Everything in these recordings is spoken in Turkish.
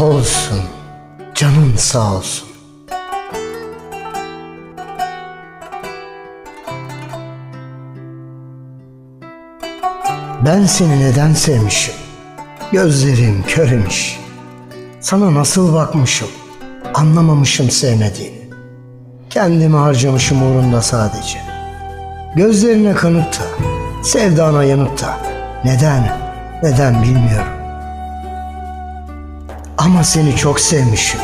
Olsun. Canın sağ olsun. Ben seni neden sevmişim? Gözlerim kör. Sana nasıl bakmışım? Anlamamışım sevmediğini. Kendimi harcamışım uğrunda sadece. Gözlerine kanıp da, sevdana yanıp da neden, neden bilmiyorum. Ama seni çok sevmişim.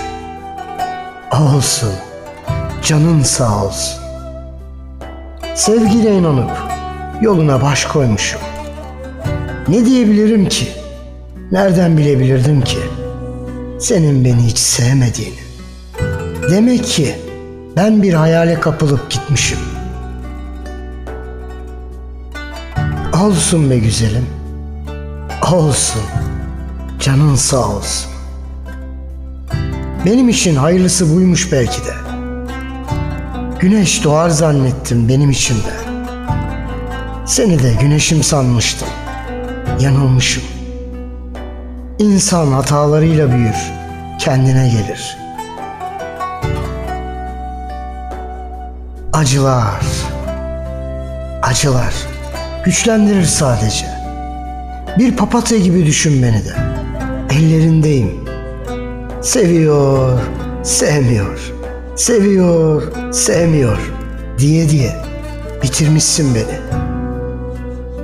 Olsun, canın sağ olsun. Sevgiyle inanıp yoluna baş koymuşum. Ne diyebilirim ki? Nereden bilebilirdim ki? Senin beni hiç sevmediğini. Demek ki ben bir hayale kapılıp gitmişim. Olsun be güzelim. Olsun. Canın sağ olsun. Benim için hayırlısı buymuş belki de. Güneş doğar zannettim benim içimde. Seni de güneşim sanmıştım. Yanılmışım. İnsan hatalarıyla büyür, kendine gelir. Acılar, acılar güçlendirir sadece. Bir papatya gibi düşün beni de. Ellerindeyim. Seviyor, sevmiyor. Seviyor, sevmiyor diye diye bitirmişsin beni.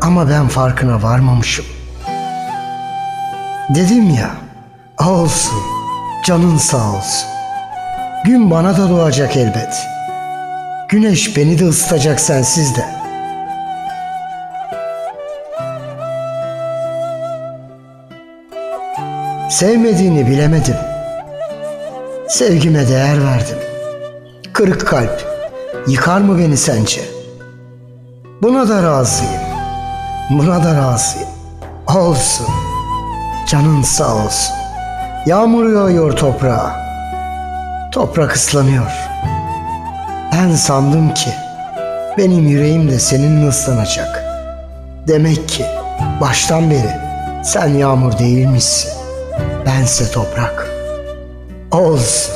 Ama ben farkına varmamışım. Dedim ya, olsun, canın sağ olsun. Gün bana da doğacak elbet. Güneş beni de ısıtacak sensiz de. Sevmediğini bilemedim. Sevgime değer verdim. Kırık kalp yıkar mı beni sence? Buna da razıyım. Buna da razıyım. Olsun. Canın sağ olsun. Yağmur yağıyor toprağa. Toprak ıslanıyor. Ben sandım ki benim yüreğim de seninle ıslanacak. Demek ki baştan beri sen yağmur değilmişsin. Bense toprak. Olsun.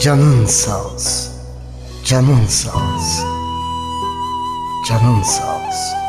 Canın sağ olsun. Canın sağ olsun. Canın sağ olsun.